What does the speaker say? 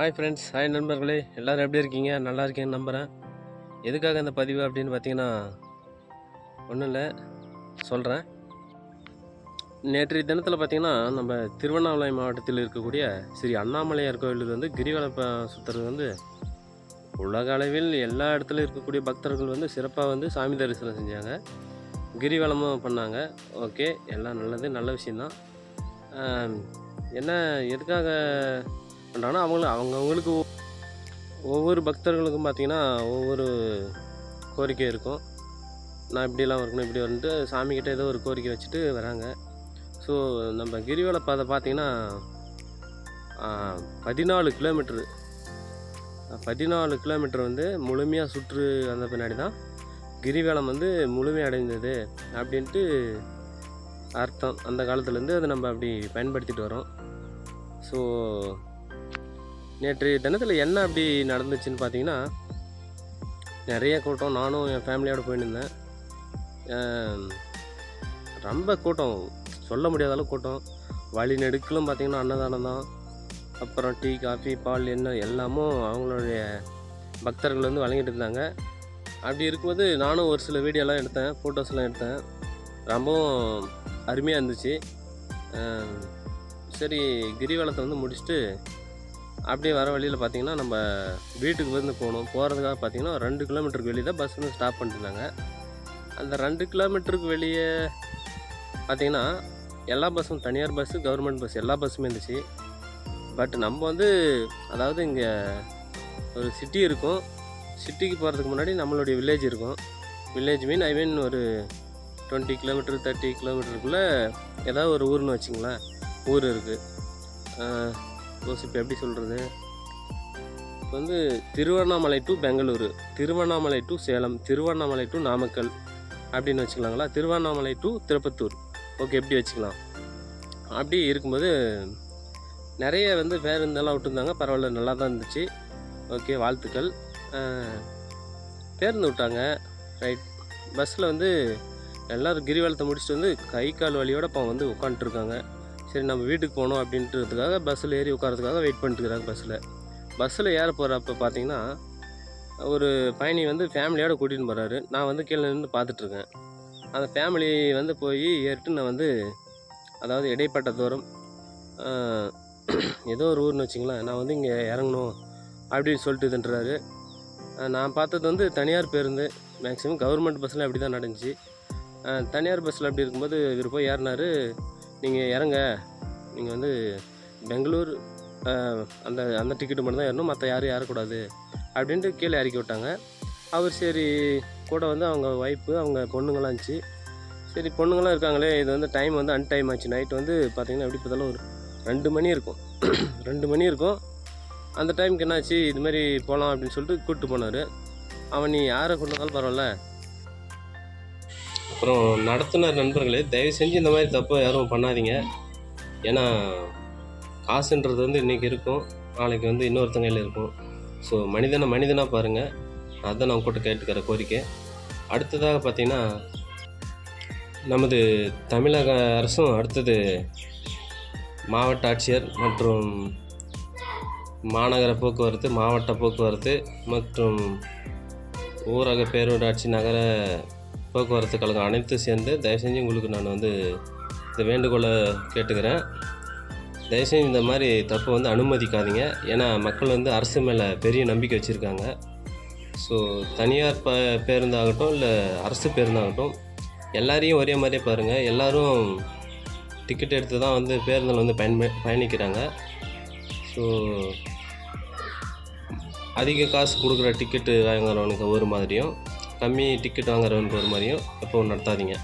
Hi friends hi நண்பர்களே. எல்லோரும் எப்படி இருக்கீங்க? நல்லா இருக்கேன்னு நம்புகிறேன் எதுக்காக இந்த பதிவு அப்படின்னு பார்த்தீங்கன்னா ஒன்றும் இல்லை சொல்கிறேன் நேற்றைய தினத்தில் பார்த்தீங்கன்னா நம்ம திருவண்ணாமலை மாவட்டத்தில் இருக்கக்கூடிய ஸ்ரீ அண்ணாமலையார் கோயிலுக்கு வந்து கிரிவலம் சுற்றுறது வந்து உலக அளவில் எல்லா இடத்துலையும் இருக்கக்கூடிய பக்தர்கள் வந்து சிறப்பாக வந்து சாமி தரிசனம் செஞ்சாங்க. கிரிவலமும் பண்ணாங்க. ஓகே எல்லாம் நல்லது நல்ல விஷயந்தான் என்ன எதுக்காக பண்ணுறாங்கன்னா அவங்கள அவங்கவுங்களுக்கு ஒவ்வொரு பக்தர்களுக்கும் பார்த்தீங்கன்னா ஒவ்வொரு கோரிக்கை இருக்கும். நான் இப்படிலாம் இருக்கணும் இப்படி வந்துட்டு சாமிக்கிட்ட ஏதோ ஒரு கோரிக்கை வச்சுட்டு வராங்க. ஸோ நம்ம கிரிவல பாதை பார்த்திங்கன்னா பதினாலு கிலோமீட்ரு பதினாலு கிலோமீட்டர் வந்து முழுமையாக சுற்று வந்த பின்னாடி தான் கிரிவலம் வந்து முழுமை அடைந்தது அப்படின்ட்டு அர்த்தம். அந்த காலத்துலேருந்து அதை நம்ம அப்படி பயன்படுத்திட்டு வரோம். ஸோ நேற்று தினத்தில் என்ன அப்படி நடந்துச்சுன்னு பார்த்தீங்கன்னா நிறைய கூட்டம். நானும் என் ஃபேமிலியோடு போயிருந்தேன். இருந்தேன் ரொம்ப கூட்டம். சொல்ல முடியாத அளவு கூட்டம். வழி நெடுக்கிலும் பார்த்திங்கன்னா அன்னதானம் தான். அப்புறம் டீ காஃபி பால் என்ன எல்லாமும் அவங்களுடைய பக்தர்கள் வந்து வழங்கிட்டு இருந்தாங்க. அப்படி இருக்கும்போது நானும் ஒரு சில வீடியோலாம் எடுத்தேன் ஃபோட்டோஸ்லாம் எடுத்தேன். ரொம்பவும் அருமையாக இருந்துச்சு. சரி கிரிவலத்தை வந்து முடிச்சுட்டு அப்படியே வர வழியில் பார்த்தீங்கன்னா நம்ம வீட்டுக்கு வந்து போகணும். போகிறதுக்காக பார்த்தீங்கன்னா ரெண்டு கிலோமீட்டருக்கு வெளியே தான் பஸ் வந்து ஸ்டாப் பண்ணிருந்தாங்க அந்த ரெண்டு கிலோமீட்டருக்கு வெளியே பார்த்தீங்கன்னா எல்லா பஸ்ஸும் தனியார் பஸ்ஸு கவர்மெண்ட் பஸ் எல்லா பஸ்ஸுமே இருந்துச்சு. பட் நம்ம வந்து அதாவது இங்கே ஒரு சிட்டி இருக்கும். சிட்டிக்கு போகிறதுக்கு முன்னாடி நம்மளுடைய வில்லேஜ் இருக்கும். வில்லேஜ் மீன் ஐ மீன் ஒரு டுவெண்ட்டி கிலோமீட்டர் தேர்ட்டி கிலோமீட்டருக்குள்ளே ஏதாவது ஒரு ஊர்னு வச்சுங்களேன். ஊர் இருக்குது ரோஸ் இப்போ எப்படி சொல்கிறது இப்போ வந்து Tiruvannamalai to Bengaluru Tiruvannamalai to Salem Tiruvannamalai to Namakkal அப்படின்னு வச்சுக்கலாங்களா? திருவண்ணாமலை டு திருப்பத்தூர். ஓகே எப்படி வச்சுக்கலாம். அப்படி இருக்கும்போது நிறைய வந்து பேருந்தெல்லாம் விட்டுருந்தாங்க. பரவாயில்ல நல்லா தான் இருந்துச்சு. ஓகே வாழ்த்துக்கள். பேருந்து விட்டாங்க. ரைட் பஸ்ஸில் வந்து எல்லோரும் கிரிவலத்தை முடிச்சுட்டு வந்து கை கால் வழியோடு இப்போ வந்து உட்காந்துட்ருக்காங்க சரி நம்ம வீட்டுக்கு போகணும் அப்படின்றதுக்காக பஸ்ஸில் ஏறி உட்காரத்துக்காக வெயிட் பண்ணிட்டுருக்குறாங்க பஸ்ஸில். பஸ்ஸில் ஏற போகிறப்ப பார்த்தீங்கன்னா ஒரு பயணி வந்து ஃபேமிலியோட கூட்டிகிட்டு போகிறாரு நான் வந்து கீழே நின்று பார்த்துட்ருக்கேன் அந்த ஃபேமிலி வந்து போய் ஏறிட்டு நான் வந்து அதாவது இடைப்பட்ட தூரம் ஏதோ ஒரு ஊர்னு வச்சிங்களேன் நான் வந்து இங்கே இறங்கணும் அப்படின்னு சொல்லிட்டு இதுன்றாரு. நான் பார்த்தது வந்து தனியார் பேருந்து. மேக்ஸிமம் கவர்மெண்ட் பஸ்ஸில் அப்படி தான் நடந்துச்சு தனியார் பஸ்ஸில் அப்படி இருக்கும்போது இவர் போய் ஏறினாரு. நீங்கள் இறங்க. நீங்கள் வந்து பெங்களூர் அந்த அந்த டிக்கெட்டு மட்டும் தான் ஏறணும். மற்ற யாரும் ஏறக்கூடாது. அப்படின்ட்டு கீழே இறக்கி விட்டாங்க. அவர் சரி கூட வந்து அவங்க ஒய்ஃபு அவங்க பொண்ணுங்களாம் இருந்துச்சு. சரி பொண்ணுங்களாம் இருக்காங்களே. இது வந்து டைம் வந்து அன்டைம் ஆச்சு. நைட் வந்து பார்த்தீங்கன்னா எப்படி பார்த்தாலும் ஒரு ரெண்டு மணி இருக்கும். ரெண்டு மணி இருக்கும். அந்த டைமுக்கு என்னாச்சு? இது மாதிரி போகலாம் அப்படின்னு சொல்லிட்டு கூப்பிட்டு போனார். அவன் நீ யாரை கொண்டு வந்தாலும் பரவாயில்ல. அப்புறம் நடத்துனர் நண்பர்களே தயவு செஞ்சு இந்த மாதிரி தப்பு யாரும் பண்ணாதீங்க. ஏன்னா காசுன்றது வந்து இன்றைக்கி இருக்கும் நாளைக்கு வந்து இன்னொருத்தங்க கையில் இருக்கும். ஸோ மனிதனை மனிதனாக பாருங்கள் அதை நான் உங்கள்கிட்ட கேட்டுக்கிற கோரிக்கை. அடுத்ததாக பார்த்தீங்கன்னா நமது தமிழக அரசும் அடுத்தது மாவட்ட ஆட்சியர் மற்றும் மாநகர போக்குவரத்து மாவட்ட போக்குவரத்து மற்றும் ஊரக பேரூராட்சி நகர போக்குவரத்து கழகம் அனைத்து சேர்ந்து தயவு செஞ்சு உங்களுக்கு நான் வந்து இந்த வேண்டுகோளை கேட்டுக்கிறேன். தயவுசெய்து இந்த மாதிரி தப்பை வந்து அனுமதிக்காதீங்க. ஏன்னா மக்கள் வந்து அரசு மேலே பெரிய நம்பிக்கை வச்சுருக்காங்க. ஸோ தனியார் ப பேருந்தாகட்டும் இல்லை அரசு பேருந்தாகட்டும் எல்லாரையும் ஒரே மாதிரியே பாருங்கள் எல்லோரும் டிக்கெட் எடுத்து தான் வந்து பேருந்தில் வந்து பயன் பயணிக்கிறாங்க. ஸோ அதிக காசு கொடுக்குற டிக்கெட்டு வாங்குறவனுக்கு ஒரு மாதிரியும். கம்மி டிக்கெட் வாங்குறவனுக்கு ஒரு மாதிரியும் எப்போ நடத்தாதீங்க